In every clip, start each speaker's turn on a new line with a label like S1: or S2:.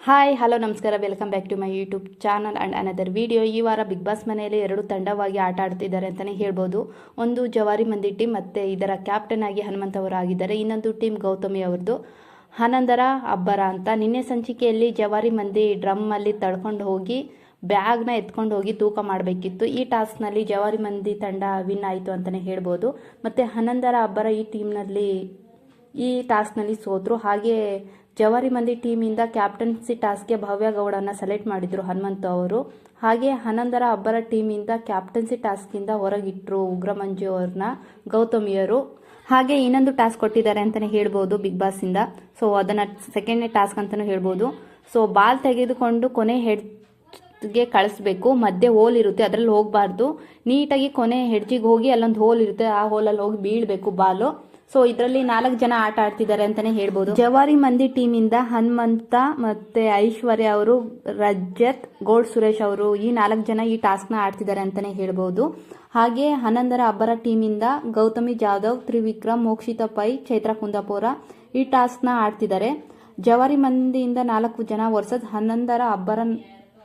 S1: Hi hello ನಮಸ್ಕಾರ. Welcome back to my YouTube channel and another video ಈ ವಾರ big boss ಮನೆಯಲ್ಲಿ ಎರಡು ತಂಡವಾಗಿ ಆಟ ಆಡ್ತಿದ್ದಾರೆ ಅಂತಲೇ ಹೇಳ್ಬೋದು. ಒಂದು ಜವಾರಿ ಮಂದಿ ಟೀಮ್ ಮತ್ತು ಇದರ ಕ್ಯಾಪ್ಟನ್ ಆಗಿ ಹನುಮಂತ್ ಅವರು ಆಗಿದ್ದಾರೆ ಇನ್ನೊಂದು ಟೀಮ್ ಗೌತಮಿ ಅವ್ರದ್ದು. ಹನಂದರ ಅಬ್ಬರ ಅಂತ. ನಿನ್ನೆ ಸಂಚಿಕೆಯಲ್ಲಿ ಜವಾರಿ ಮಂದಿ ಡ್ರಮ್ಮಲ್ಲಿ ತಳ್ಕೊಂಡು ಹೋಗಿ ಬ್ಯಾಗ್ನ ಎತ್ಕೊಂಡು ಹೋಗಿ ತೂಕ ಮಾಡಬೇಕಿತ್ತು. ಈ ಟಾಸ್ಕ್ನಲ್ಲಿ ಜವಾರಿ ಮಂದಿ ತಂಡ ವಿನ್ ಆಯಿತು ಅಂತಲೇ ಹೇಳ್ಬೋದು. ಮತ್ತು ಹನಂದರ ಅಬ್ಬರ ಈ ಟೀಮ್ನಲ್ಲಿ ಈ ಟಾಸ್ಕ್ನಲ್ಲಿ ಸೋತರು. ಹಾಗೆ ಜವಾರಿ ಮಂದಿ ಟೀಮಿಂದ ಕ್ಯಾಪ್ಟನ್ಸಿ ಟಾಸ್ಕ್ಗೆ ಭವ್ಯ ಗೌಡನ ಸೆಲೆಕ್ಟ್ ಮಾಡಿದ್ರು ಹನುಮಂತ ಅವರು. ಹಾಗೆ ಹನಂದರ ಅಬ್ಬರ ಟೀಮಿಂದ ಕ್ಯಾಪ್ಟನ್ಸಿ ಟಾಸ್ಕಿಂದ ಹೊರಗಿಟ್ರು ಉಗ್ರಮಂಜು ಅವ್ರನ್ನ ಗೌತಮಿಯರು ಹಾಗೆ ಇನ್ನೊಂದು ಟಾಸ್ಕ್ ಕೊಟ್ಟಿದ್ದಾರೆ ಅಂತಲೇ ಹೇಳ್ಬೋದು ಬಿಗ್ ಬಾಸಿಂದ ಸೊ ಅದನ್ನು ಸೆಕೆಂಡ್ನೇ ಟಾಸ್ಕ್ ಅಂತಲೂ ಹೇಳ್ಬೋದು. ಸೊ ಬಾಲ್ ತೆಗೆದುಕೊಂಡು ಕೊನೆ ಹೆಡ್ಗೆ ಕಳಿಸ್ಬೇಕು. ಮಧ್ಯೆ ಹೋಲ್ ಇರುತ್ತೆ, ಅದರಲ್ಲಿ ಹೋಗಬಾರ್ದು. ನೀಟಾಗಿ ಕೊನೆ ಹೆಡ್ಜಿಗೆ ಹೋಗಿ ಅಲ್ಲೊಂದು ಹೋಲ್ ಇರುತ್ತೆ, ಆ ಹೋಲಲ್ಲಿ ಹೋಗಿ ಬೀಳ್ಬೇಕು ಬಾಲು ಸೊ ಇದರಲ್ಲಿ ನಾಲ್ಕು ಜನ ಆಟ ಆಡ್ತಿದ್ದಾರೆ ಅಂತಾನೆ ಹೇಳ್ಬೋದು. ಜವಾರಿ ಮಂದಿ ಇಂದ ಹನುಮಂತ ಮತ್ತೆ ಐಶ್ವರ್ಯ ಅವರು, ರಜತ್ ಗೋಲ್ಡ್ ಸುರೇಶ್ ಅವರು ಈ ನಾಲ್ಕು ಜನ ಈ ಟಾಸ್ಕ್ನ ಆಡ್ತಿದ್ದಾರೆ ಅಂತಾನೆ ಹೇಳ್ಬೋದು. ಹಾಗೆ ಹನ್ನೊಂದರ ಅಬ್ಬರ ಟೀಮ್ ಇಂದ ಗೌತಮಿ ಜಾಧವ್, ತ್ರಿವಿಕ್ರಮ್, ಮೋಕ್ಷಿತ ಪೈ, ಚೈತ್ರ ಕುಂದಾಪುರ ಈ ನ ಆಡ್ತಿದ್ದಾರೆ. ಜವಾರಿ ಮಂದಿಯಿಂದ ನಾಲ್ಕು ಜನ ವರ್ಸಸ್ ಹನ್ನೊಂದರ ಅಬ್ಬರ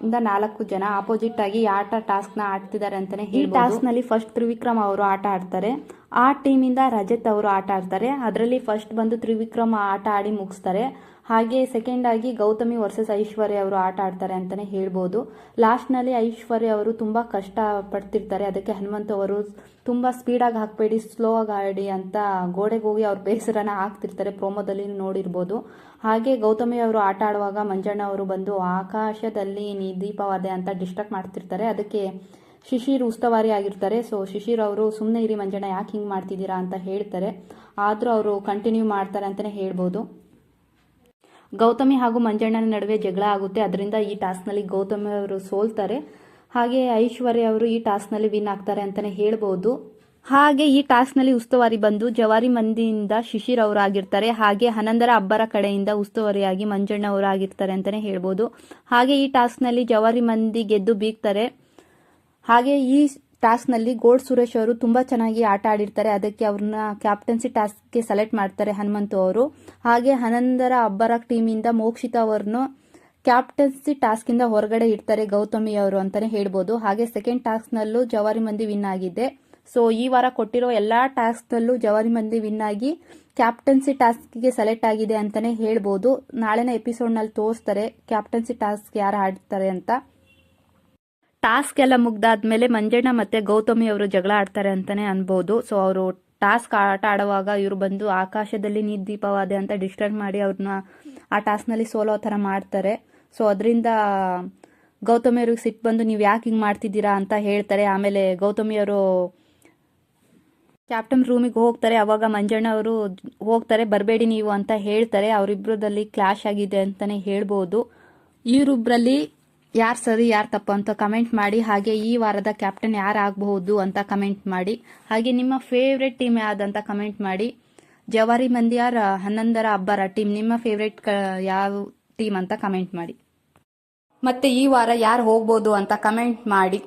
S1: ಇಂದ ನಾಲ್ಕು ಜನ ಆಪೋಸಿಟ್ ಆಗಿ ಈ ಆಟ ಟಾಸ್ಕ್ನ ಆಡ್ತಿದ್ದಾರೆ ಅಂತಾನೆ ಈ ಟಾಸ್ಕ್ನಲ್ಲಿ ಫಸ್ಟ್ ತ್ರಿವಿಕ್ರಮ್ ಅವರು ಆಟ ಆಡ್ತಾರೆ. ಆ ಟೀಮ್ ಇಂದ ರಜತ್ ಅವರು ಆಟ ಆಡ್ತಾರೆ. ಅದರಲ್ಲಿ ಫಸ್ಟ್ ಬಂದು ತ್ರಿವಿಕ್ರಮ್ ಆಟ ಆಡಿ ಮುಗಿಸ್ತಾರೆ. ಹಾಗೆ ಸೆಕೆಂಡ್ ಆಗಿ ಗೌತಮಿ ವರ್ಸಸ್ ಐಶ್ವರ್ಯ ಅವರು ಆಟ ಆಡ್ತಾರೆ ಅಂತಾನೆ ಹೇಳ್ಬೋದು. ಲಾಸ್ಟ್ನಲ್ಲಿ ಐಶ್ವರ್ಯ ಅವರು ತುಂಬಾ ಕಷ್ಟ ಪಡ್ತಿರ್ತಾರೆ. ಅದಕ್ಕೆ ಹನುಮಂತ ಅವರು ತುಂಬಾ ಸ್ಪೀಡಾಗಿ ಹಾಕಬೇಡಿ ಸ್ಲೋ ಆಗಿ ಆಡಿ ಅಂತ ಗೋಡೆಗೆ ಹೋಗಿ ಅವ್ರ ಬೇಸರನ ಹಾಕ್ತಿರ್ತಾರೆ ಪ್ರೋಮೋದಲ್ಲಿ ನೋಡಿರ್ಬೋದು. ಹಾಗೆ ಗೌತಮಿ ಅವರು ಆಟ ಆಡುವಾಗ ಮಂಜಣ್ಣ ಅವರು ಬಂದು ಆಕಾಶದಲ್ಲಿ ನೀ ದೀಪವಾದೆ ಅಂತ ಡಿಸ್ಟ್ರಾಕ್ಟ್ ಮಾಡ್ತಿರ್ತಾರೆ. ಅದಕ್ಕೆ ಶಿಶಿರ್ ಉಸ್ತವಾರಿ ಆಗಿರ್ತಾರೆ. ಸೊ ಶಿಶಿರ್ ಅವರು ಸುಮ್ಮನೆ ಇರಿ ಮಂಜಣ್ಣ ಯಾಕೆ ಹಿಂಗೆ ಮಾಡ್ತಿದ್ದೀರಾ ಅಂತ ಹೇಳ್ತಾರೆ. ಆದರೂ ಅವರು ಕಂಟಿನ್ಯೂ ಮಾಡ್ತಾರೆ ಅಂತಲೇ ಹೇಳ್ಬೋದು. ಗೌತಮಿ ಹಾಗೂ ಮಂಜಣ್ಣನ ನಡುವೆ ಜಗಳ ಆಗುತ್ತೆ. ಅದರಿಂದ ಈ ಟಾಸ್ಕ್ನಲ್ಲಿ ಗೌತಮಿ ಅವರು ಸೋಲ್ತಾರೆ. ಹಾಗೆ ಐಶ್ವರ್ಯ ಅವರು ಈ ಟಾಸ್ಕ್ನಲ್ಲಿ ವಿನ್ ಆಗ್ತಾರೆ ಅಂತಲೇ ಹೇಳ್ಬೋದು. ಹಾಗೆ ಈ ಟಾಸ್ಕ್ನಲ್ಲಿ ಉಸ್ತುವಾರಿ ಬಂದು ಜವಾರಿ ಮಂದಿಯಿಂದ ಶಿಶಿರ್ ಅವರು ಆಗಿರ್ತಾರೆ ಹಾಗೆ ಹನಂದರ ಅಬ್ಬರ ಕಡೆಯಿಂದ ಉಸ್ತುವಾರಿಯಾಗಿ ಮಂಜಣ್ಣ ಅವರು ಆಗಿರ್ತಾರೆ ಅಂತಲೇ ಹೇಳ್ಬೋದು. ಹಾಗೆ ಈ ಟಾಸ್ಕ್ನಲ್ಲಿ ಜವಾರಿ ಮಂದಿ ಗೆದ್ದು ಬೀಗ್ತಾರೆ. ಹಾಗೆ ಈ ಟಾಸ್ಕ್ನಲ್ಲಿ ಗೋಲ್ಡ್ ಸುರೇಶ್ ಅವರು ತುಂಬಾ ಚೆನ್ನಾಗಿ ಆಟ ಆಡಿರ್ತಾರೆ. ಅದಕ್ಕೆ ಅವ್ರನ್ನ ಕ್ಯಾಪ್ಟನ್ಸಿ ಟಾಸ್ಕ್ಗೆ ಸೆಲೆಕ್ಟ್ ಮಾಡ್ತಾರೆ ಹನುಮಂತು ಅವರು. ಹಾಗೆ ಹನಂದರ ಅಬ್ಬರ ಟೀಮಿಂದ ಮೋಕ್ಷಿತ ಅವರನ್ನು ಕ್ಯಾಪ್ಟನ್ಸಿ ಟಾಸ್ಕಿಂದ ಹೊರಗಡೆ ಇಡ್ತಾರೆ ಗೌತಮಿ ಅವರು ಅಂತಾನೆ ಹೇಳ್ಬೋದು. ಹಾಗೆ ಸೆಕೆಂಡ್ ಟಾಸ್ಕ್ನಲ್ಲೂ ಜವಾರಿ ಮಂದಿ ವಿನ್ ಆಗಿದೆ. ಸೊ ಈ ವಾರ ಕೊಟ್ಟಿರೋ ಎಲ್ಲಾ ಟಾಸ್ಕ್ನಲ್ಲೂ ಜವಾರಿ ಮಂದಿ ವಿನ್ ಆಗಿ ಕ್ಯಾಪ್ಟನ್ಸಿ ಟಾಸ್ಕ್ಗೆ ಸೆಲೆಕ್ಟ್ ಆಗಿದೆ ಅಂತಾನೆ ಹೇಳ್ಬೋದು. ನಾಳೆನ ಎಪಿಸೋಡ್ನಲ್ಲಿ ತೋರಿಸ್ತಾರೆ ಕ್ಯಾಪ್ಟನ್ಸಿ ಟಾಸ್ಕ್ ಯಾರು ಆಡ್ತಾರೆ ಅಂತ. ಟಾಸ್ಕ್ ಎಲ್ಲ ಮುಗ್ದಾದ್ಮೇಲೆ ಮಂಜಣ್ಣ ಮತ್ತೆ ಗೌತಮಿ ಅವರು ಜಗಳ ಆಡ್ತಾರೆ ಅಂತಾನೆ ಅನ್ಬೋದು. ಸೊ ಅವರು ಟಾಸ್ಕ್ ಆಟ ಆಡುವಾಗ ಇವರು ಬಂದು ಆಕಾಶದಲ್ಲಿ ನೀ ದೀಪವಾದೆ ಅಂತ ಡಿಸ್ಟರ್ಬ್ ಮಾಡಿ ಅವ್ರನ್ನ ಆ ಟಾಸ್ಕ್ನಲ್ಲಿ ಸೋಲೋ ಥರ ಮಾಡ್ತಾರೆ. ಸೊ ಅದರಿಂದ ಗೌತಮಿ ಅವ್ರಿಗೆ ಸಿಟ್ಟು ಬಂದು ನೀವು ಯಾಕೆ ಹಿಂಗೆ ಮಾಡ್ತಿದ್ದೀರಾ? ಅಂತ ಹೇಳ್ತಾರೆ. ಆಮೇಲೆ ಗೌತಮಿ ಅವರು ಕ್ಯಾಪ್ಟನ್ ರೂಮಿಗೆ ಹೋಗ್ತಾರೆ. ಅವಾಗ ಮಂಜಣ್ಣ ಅವರು ಹೋಗ್ತಾರೆ. ಬರಬೇಡಿ ನೀವು ಅಂತ ಹೇಳ್ತಾರೆ. ಅವರಿಬ್ಬರದಲ್ಲಿ ಕ್ಲಾಶ್ ಆಗಿದೆ ಅಂತಾನೆ ಹೇಳ್ಬೋದು. ಇವರಿಬ್ಬರಲ್ಲಿ ಯಾರು ಸರಿ, ಯಾರು ತಪ್ಪು ಅಂತ ಕಮೆಂಟ್ ಮಾಡಿ, ಹಾಗೆ ಈ ವಾರದ ಕ್ಯಾಪ್ಟನ್ ಯಾರು ಆಗಬಹುದು ಅಂತ ಕಮೆಂಟ್ ಮಾಡಿ, ಹಾಗೆ ನಿಮ್ಮ ಫೇವ್ರೆಟ್ ಟೀಮ್ ಯಾವ್ದಂತ ಕಮೆಂಟ್ ಮಾಡಿ. ಜವಾರಿ ಮಂದಿಯಾರ, ಹನ್ನೊಂದರ ಅಬ್ಬರ ಟೀಮ್ ನಿಮ್ಮ ಫೇವ್ರೆಟ್ ಯಾವ ಟೀಮ್ ಅಂತ ಕಮೆಂಟ್ ಮಾಡಿ. ಮತ್ತೆ ಈ ವಾರ ಯಾರು ಹೋಗ್ಬೋದು ಅಂತ ಕಮೆಂಟ್ ಮಾಡಿ.